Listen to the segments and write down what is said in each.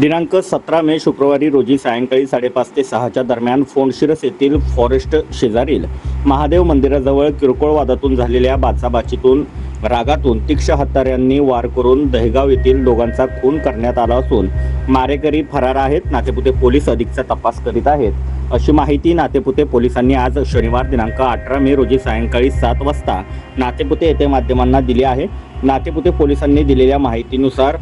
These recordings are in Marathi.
दिनांक सतरा मे शुक्रवारी रोजी सायंकाळी साडेपाच ते सहाच्या दरम्यान फोंडशिरस येथील फॉरेस्ट शेजारील महादेव मंदिराजवळ किरकोळ वादातून झालेल्या बाचाबाचीतून रागातून तीक्ष हत्यारांनी वार करून दहेगाव येथील दोघांचा खून करण्यात आला असून मारेकरी फरार आहेत नातेपुते पोलीस अधिकचा तपास करीत आहेत. अशी माहिती नातेपुते पोलिसांनी आज शनिवार दिनांक अठरा मे रोजी सायंकाळी सात वाजता नातेपुते येथे माध्यमांना दिली आहे. नातेपुते पोलिसांनी दिलेल्या माहितीनुसार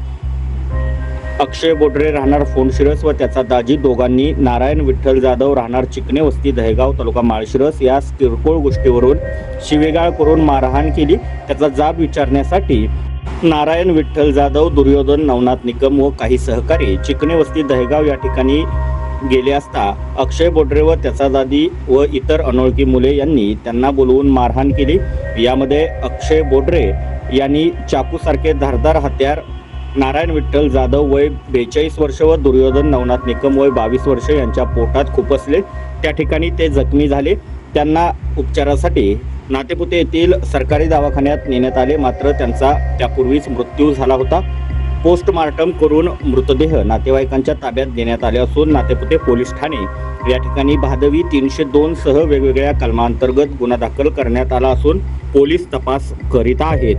अक्षय बोडरे राहणार फोंडशिरस व त्याचा दाजी दोघांनी नारायण विठ्ठल जाधव राहणार चिकणे वस्ती दहेगाव तालुका माळशिरस. या किरकोळ गोष्टीवरून शिवेगाळ करून मारहाण केली. त्याचा जाब विचारण्यासाठी नारायण विठ्ठल जाधव दुर्योधन नवनाथ निकम व काही सहकारी चिकणे वस्ती दहेगाव या ठिकाणी गेले असता अक्षय बोडरे व त्याचा दादी व इतर अनोळखी मुले यांनी त्यांना बोलवून मारहाण केली. यामध्ये अक्षय बोडरे यांनी चाकूसारखे धारदार हत्यार नारायण विठ्ठल जाधव वय बेचाळीस वर्ष व दुर्योधन नवनाथ निकम वय बावीस वर्ष यांच्या पोटात खुपसले त्या ठिकाणी ते जखमी झाले. त्यांना उपचारासाठी नातेपुते येथील सरकारी दवाखान्यात नेण्यात आले. मात्र त्यांचा त्यापूर्वीच मृत्यू झाला होता. पोस्टमार्टम करून मृतदेह नातेवाईकांच्या ताब्यात देण्यात आले असून नातेपुते पोलीस ठाणे या ठिकाणी भादवी तीनशे दोन सह वेगवेगळ्या कलमांतर्गत गुन्हा दाखल करण्यात आला असून पोलीस तपास करीत आहेत.